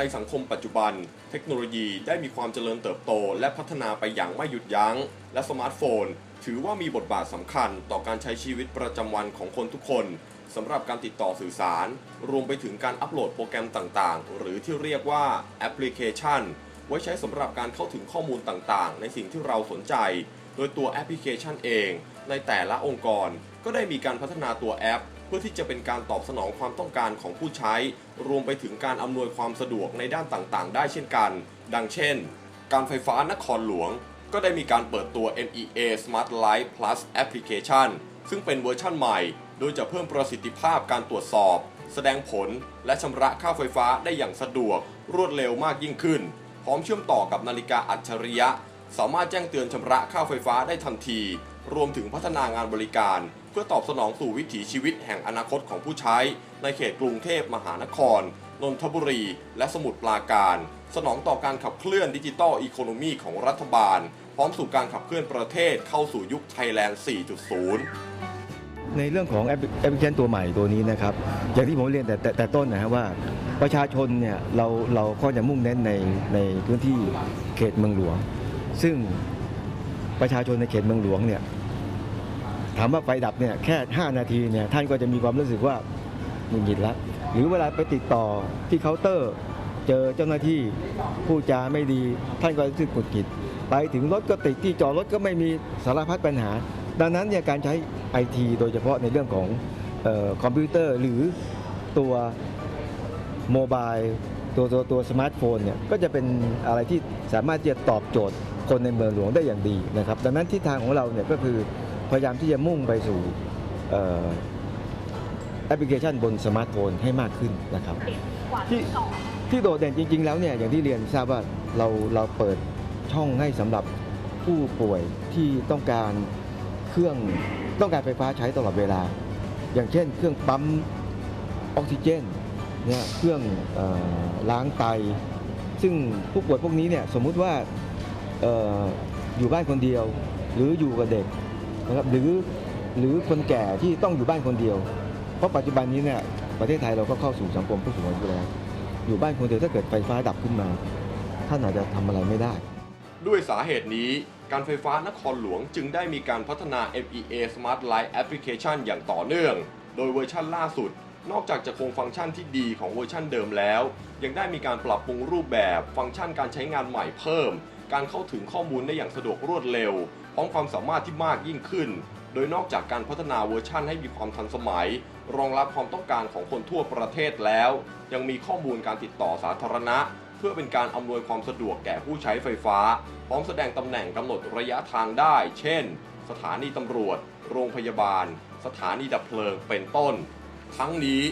ในสังคมปัจจุบัน เทคโนโลยีได้มีความเจริญเติบโต และพัฒนาไปอย่างไม่หยุดยัง้ง และสมาร์ทโฟน ถือว่ามีบทบาทสำคัญต่อการใช้ชีวิตประจำวันของคนทุกคนสำหรับการติดต่อสื่อสาร รวมไปถึงการอัปโหลดโปรแกรมต่างๆ หรือที่เรียกว่าแอปพลิเคชัน ไว้ใช้สำหรับการเข้าถึงข้อมูลต่างๆ ในสิ่งที่เราสนใจ โดยตัวแอปพลิเคชันเอง ในแต่ละองค์กรก็ได้มีการพัฒนาตัวแอป เพื่อที่จะเป็นการตอบสนองความต้องการของผู้ใช้ รวมไปถึงการอำนวยความสะดวกในด้านต่างๆ ได้เช่นกัน ดังเช่น การไฟฟ้านครหลวง ก็ได้มีการเปิดตัว MEA Smart Light Plus Application ซึ่งเป็นเวอร์ชั่นใหม่ โดยจะเพิ่มประสิทธิภาพการตรวจสอบ แสดงผล และชำระค่าไฟฟ้าได้อย่างสะดวก รวดเร็วมากยิ่งขึ้น พร้อมเชื่อมต่อกับนาฬิกาอัจฉริยะ สามารถแจ้งเตือนชำระค่าไฟฟ้าได้ทันที รวมถึงพัฒนางานบริการ พื่อตอบสนองสู่วิถีชีวิตแห่งอนาคตของผู้ใช้ ในเขตกรุงเทพมหานคร นนทบุรี และสมุทรปราการ สนองต่อการขับเคลื่อนดิจิตอลอีโคโนมีของรัฐบาล พร้อมสู่การขับเคลื่อนประเทศเข้าสู่ยุคไทยแลนด์ 4.0ในเรื่องของแอปพลิเคชันตัวใหม่ตัวนี้นะครับ อย่างที่ผมเรียนแต่แต่แต่ต้นนะฮะว่าประชาชนเนี่ยเราเราก็จะมุ่งเน้นในในพื้นที่เขตเมืองหลวง ซึ่งประชาชนในเขตเมืองหลวงเนี่ย ถามว่าไฟดับเนี่ยแค่ 5 นาทีเนี่ยท่านก็จะมีความรู้สึกว่าหงุดหงิดละหรือเวลาไปติดต่อที่เคาน์เตอร์ เจอเจ้าหน้าที่พูดจาไม่ดี ท่านก็รู้สึกหงุดหงิด ไปถึงรถก็ติดที่จอดรถก็ไม่มีสารพัดปัญหา ดังนั้นเนี่ยการใช้ไอทีโดยเฉพาะในเรื่องของออคอมพิวเตอร์หรือตัวโมบายตัวตัวตัวสมาร์ทโฟนเนี่ยก็จะเป็นอะไรที่สามารถที่จะตอบโจทย์คนในเมืองหลวงได้อย่างดีนะครับ ดังนั้นทิศทางของเราเนี่ยก็คือ พยายามที่จะมุ่งไปสู่เอ่อแอปพลิเคชันบนสมาร์ทโฟนให้มากขึ้นนะครับที่ที่โดดเด่นจริง ๆ แล้วเนี่ยอย่างที่เรียนทราบว่าเราเราเปิดช่องให้สำหรับผู้ป่วยที่ต้องการเครื่องต้องการไฟฟ้าใช้ตลอดเวลา อย่างเช่น เครื่องปั๊มออกซิเจนเนี่ยเครื่องเออล้างไต ซึ่งผู้ป่วยพวกนี้เนี่ยสมมุติว่าเอออยู่บ้านคนเดียวหรืออยู่กับเด็ก นะครับหรือหรือคนแก่ที่ต้องอยู่บ้านคนเดียว เพราะปัจจุบันนี้เนี่ยประเทศไทยเราก็เข้าสู่สังคมผู้สูงอายุแล้ว อยู่บ้านคนเดียวถ้าเกิดไฟฟ้าดับขึ้นมาท่านอาจจะทำอะไรไม่ได้ ด้วยสาเหตุนี้การไฟฟ้านครหลวงจึงได้มีการพัฒนา MEA Smart Light Application อย่างต่อเนื่อง โดยเวอร์ชั่นล่าสุด นอกจากจะคงฟังก์ชันที่ดีของเวอร์ชั่นเดิมแล้ว ยังได้มีการปรับปรุงรูปแบบฟังก์ชันการใช้งานใหม่เพิ่ม การเข้าถึงข้อมูลได้อย่างสะดวกรวดเร็ว พร้อมความสามารถที่มากยิ่งขึ้น โดยนอกจากการพัฒนาเวอร์ชั่นให้มีความทันสมัย รองรับความต้องการของคนทั่วประเทศแล้ว ยังมีข้อมูลการติดต่อสาธารณะ เพื่อเป็นการอำนวยความสะดวกแก่ผู้ใช้ไฟฟ้า พร้อมแสดงตำแหน่งกำหนดระยะทางได้ เช่น สถานีตำรวจ โรงพยาบาล สถานีดับเพลิงเป็นต้น ทั้งนี้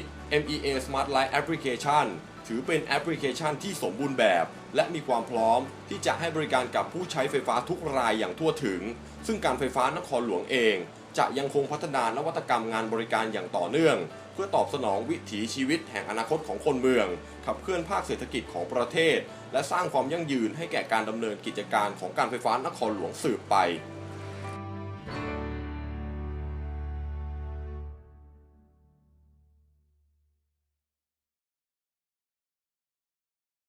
MEA Smart Light Application ถือเป็นแอปพลิเคชันที่สมบูรณ์แบบ และมีความพร้อมที่จะให้บริการกับผู้ใช้ไฟฟ้าทุกรายอย่างทั่วถึง ซึ่งการไฟฟ้านครหลวงเอง จะยังคงพัฒนานวัตกรรมงานบริการอย่างต่อเนื่อง เพื่อตอบสนองวิถีชีวิตแห่งอนาคตของคนเมือง ขับเคลื่อนภาคเศรษฐกิจของประเทศ และสร้างความยั่งยืนให้แก่การดำเนินกิจการของการไฟฟ้านครหลวงสืบไป